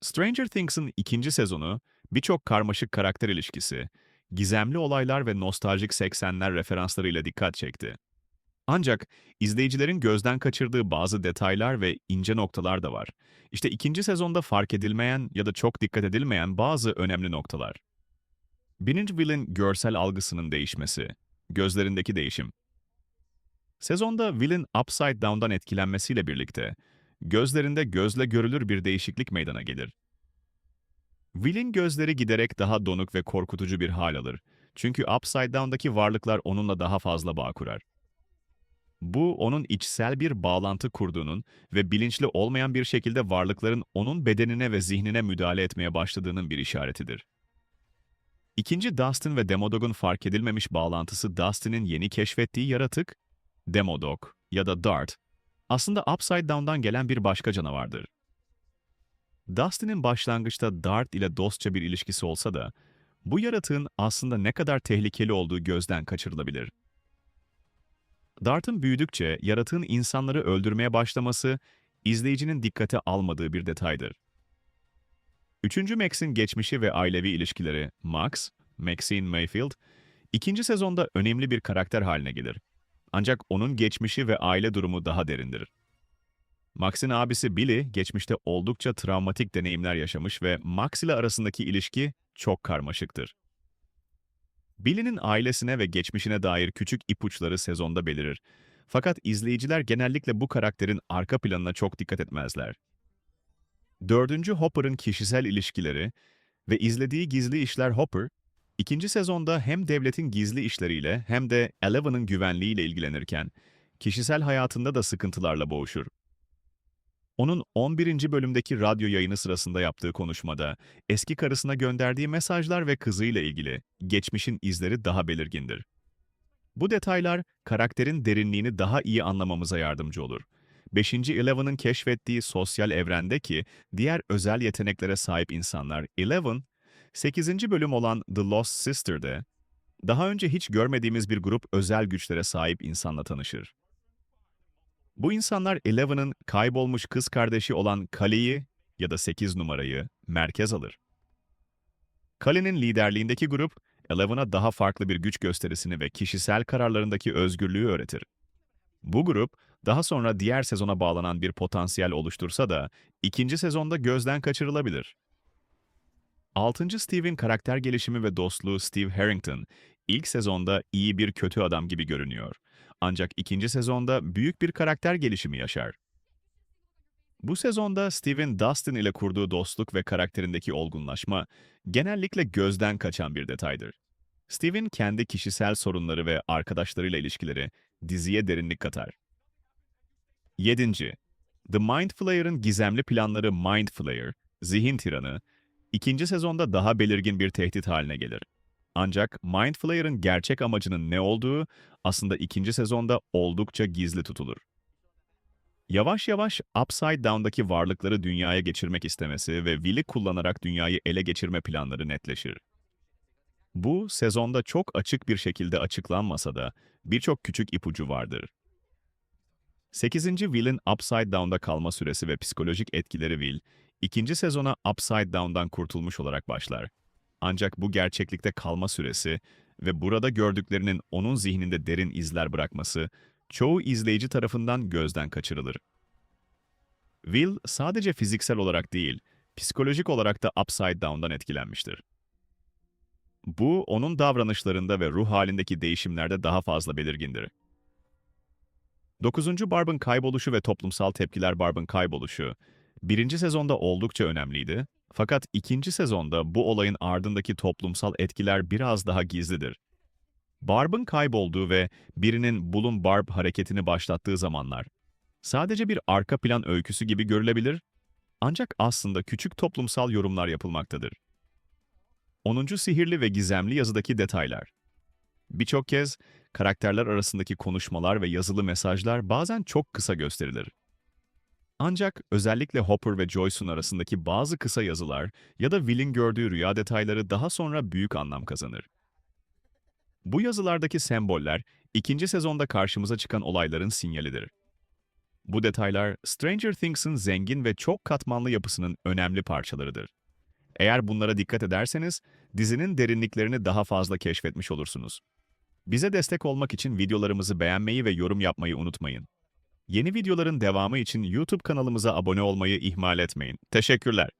Stranger Things'in ikinci sezonu birçok karmaşık karakter ilişkisi, gizemli olaylar ve nostaljik 80'ler referanslarıyla dikkat çekti. Ancak izleyicilerin gözden kaçırdığı bazı detaylar ve ince noktalar da var. İşte ikinci sezonda fark edilmeyen ya da çok dikkat edilmeyen bazı önemli noktalar. Birinci Will'in görsel algısının değişmesi, gözlerindeki değişim. Sezonda Will'in Upside Down'dan etkilenmesiyle birlikte, gözlerinde gözle görülür bir değişiklik meydana gelir. Will'in gözleri giderek daha donuk ve korkutucu bir hal alır. Çünkü Upside Down'daki varlıklar onunla daha fazla bağ kurar. Bu, onun içsel bir bağlantı kurduğunun ve bilinçli olmayan bir şekilde varlıkların onun bedenine ve zihnine müdahale etmeye başladığının bir işaretidir. İkinci Dustin ve Demodog'un fark edilmemiş bağlantısı Dustin'in yeni keşfettiği yaratık, Demodog ya da Dart, aslında Upside Down'dan gelen bir başka canavardır. Dustin'in başlangıçta Dart ile dostça bir ilişkisi olsa da, bu yaratığın aslında ne kadar tehlikeli olduğu gözden kaçırılabilir. Dart'ın büyüdükçe yaratığın insanları öldürmeye başlaması, izleyicinin dikkate almadığı bir detaydır. Üçüncü Max'in geçmişi ve ailevi ilişkileri, Max, Maxine Mayfield, ikinci sezonda önemli bir karakter haline gelir. Ancak onun geçmişi ve aile durumu daha derindir. Max'in abisi Billy, geçmişte oldukça travmatik deneyimler yaşamış ve Max ile arasındaki ilişki çok karmaşıktır. Billy'nin ailesine ve geçmişine dair küçük ipuçları sezonda belirir. Fakat izleyiciler genellikle bu karakterin arka planına çok dikkat etmezler. Dördüncü Hopper'ın kişisel ilişkileri ve izlediği gizli işler Hopper, ikinci sezonda hem devletin gizli işleriyle hem de Eleven'ın güvenliğiyle ilgilenirken, kişisel hayatında da sıkıntılarla boğuşur. Onun 11. bölümdeki radyo yayını sırasında yaptığı konuşmada, eski karısına gönderdiği mesajlar ve kızıyla ilgili geçmişin izleri daha belirgindir. Bu detaylar, karakterin derinliğini daha iyi anlamamıza yardımcı olur. 5. Eleven'ın keşfettiği sosyal evrendeki diğer özel yeteneklere sahip insanlar Eleven, 8. bölüm olan The Lost Sister'de, daha önce hiç görmediğimiz bir grup özel güçlere sahip insanla tanışır. Bu insanlar Eleven'ın kaybolmuş kız kardeşi olan Kale'yi ya da 8 numarayı merkez alır. Kale'nin liderliğindeki grup, Eleven'a daha farklı bir güç gösterisini ve kişisel kararlarındaki özgürlüğü öğretir. Bu grup, daha sonra diğer sezona bağlanan bir potansiyel oluştursa da, ikinci sezonda gözden kaçırılabilir. 6. Steve'in karakter gelişimi ve dostluğu Steve Harrington, ilk sezonda iyi bir kötü adam gibi görünüyor. Ancak ikinci sezonda büyük bir karakter gelişimi yaşar. Bu sezonda Steve'in Dustin ile kurduğu dostluk ve karakterindeki olgunlaşma genellikle gözden kaçan bir detaydır. Steve'in kendi kişisel sorunları ve arkadaşlarıyla ilişkileri diziye derinlik katar. 7. The Mind Flayer'ın gizemli planları Mind Flayer, zihin tiranı, ikinci sezonda daha belirgin bir tehdit haline gelir. Ancak Mind Flayer'ın gerçek amacının ne olduğu aslında ikinci sezonda oldukça gizli tutulur. Yavaş yavaş Upside Down'daki varlıkları dünyaya geçirmek istemesi ve Will'i kullanarak dünyayı ele geçirme planları netleşir. Bu, sezonda çok açık bir şekilde açıklanmasa da birçok küçük ipucu vardır. 8. Will'in Upside Down'da kalma süresi ve psikolojik etkileri Will, ikinci sezona Upside Down'dan kurtulmuş olarak başlar. Ancak bu gerçeklikte kalma süresi ve burada gördüklerinin onun zihninde derin izler bırakması, çoğu izleyici tarafından gözden kaçırılır. Will sadece fiziksel olarak değil, psikolojik olarak da Upside Down'dan etkilenmiştir. Bu, onun davranışlarında ve ruh halindeki değişimlerde daha fazla belirgindir. 9. Barb'ın kayboluşu ve toplumsal tepkiler Barb'ın kayboluşu, birinci sezonda oldukça önemliydi, fakat ikinci sezonda bu olayın ardındaki toplumsal etkiler biraz daha gizlidir. Barb'ın kaybolduğu ve birinin Bulun Barb hareketini başlattığı zamanlar, sadece bir arka plan öyküsü gibi görülebilir, ancak aslında küçük toplumsal yorumlar yapılmaktadır. 10. Sihirli ve gizemli yazıdaki detaylar. Birçok kez karakterler arasındaki konuşmalar ve yazılı mesajlar bazen çok kısa gösterilir. Ancak özellikle Hopper ve Joyce'un arasındaki bazı kısa yazılar ya da Will'in gördüğü rüya detayları daha sonra büyük anlam kazanır. Bu yazılardaki semboller, ikinci sezonda karşımıza çıkan olayların sinyalidir. Bu detaylar Stranger Things'in zengin ve çok katmanlı yapısının önemli parçalarıdır. Eğer bunlara dikkat ederseniz dizinin derinliklerini daha fazla keşfetmiş olursunuz. Bize destek olmak için videolarımızı beğenmeyi ve yorum yapmayı unutmayın. Yeni videoların devamı için YouTube kanalımıza abone olmayı ihmal etmeyin. Teşekkürler.